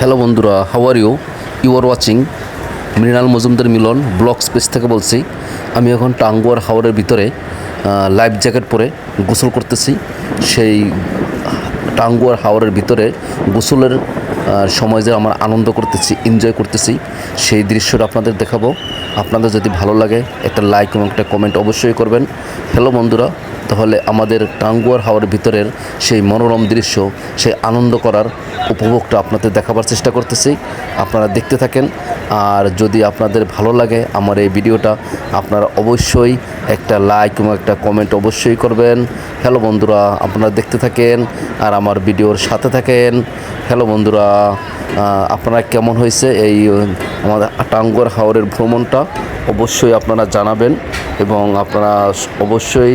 Hello বন্ধুরা how are you you are watching Mrinal Majumdar Milan block space থেকে বলছি। আমি এখন টাঙ্গুয়ার হাওয়ারের ভিতরে লাইফ জ্যাকেট পরে গোসল করতেছি। সেই টাঙ্গুয়ার হাওয়ারের ভিতরে গোসলের সময় যে আমার আনন্দ করতেছি এনজয় করতেছি, সেই দৃশ্যটা আপনাদের দেখাবো। আপনাদের যদি ভালো লাগে, একটা লাইক এবং একটা কমেন্ট অবশ্যই করবেন। হ্যালো বন্ধুরা, তাহলে আমাদের টাঙ্গুয়ার হাওয়ার ভিতরের সেই মনোরম দৃশ্য, সেই আনন্দ করার উপভোগটা আপনাদের দেখাবার চেষ্টা করতেছি। আপনারা দেখতে থাকেন আর যদি আপনাদের ভালো লাগে আমার এই ভিডিওটা, আপনারা অবশ্যই একটা লাইক এবং একটা কমেন্ট অবশ্যই করবেন। হ্যালো বন্ধুরা, আপনারা দেখতে থাকেন আর আমার ভিডিওর সাথে থাকেন। হ্যালো বন্ধুরা আপনারা কেমন হয়েছে এই, আমাদের আটাঙ্গর হাওরের ভ্রমণটা? অবশ্যই আপনারা জানাবেন এবং আপনারা অবশ্যই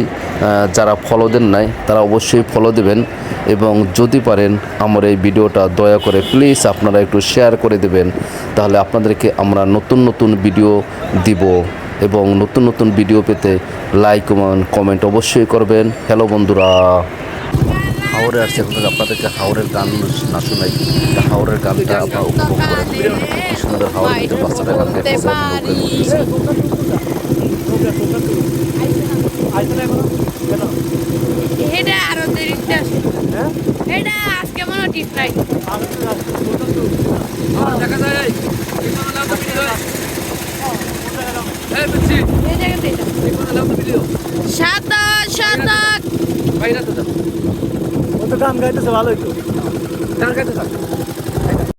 যারা ফলো দেন নাই, তারা অবশ্যই ফলো দেবেন এবং যদি পারেন আমার এই ভিডিওটা দয়া করে প্লিজ আপনারা একটু শেয়ার করে দেবেন, তাহলে আপনাদেরকে আমরা নতুন নতুন ভিডিও দিব এবং নতুন নতুন ভিডিও পেতে লাইক কমেন্ট অবশ্যই করবেন। হ্যালো বন্ধুরা। হাওড়ে আসছে। এখন আপনাদেরকে হাওড়ের গান না শোনাই হাওড়ের গানটা আপনারা উপভোগ করেন কি সুন্দর হাওড়ের ভিতরে বাচ্চাটা গান গাইতেছে করতেছি। এটা সাতাশ সাতাশ ও তো। গান গাইতেছে? ভালোই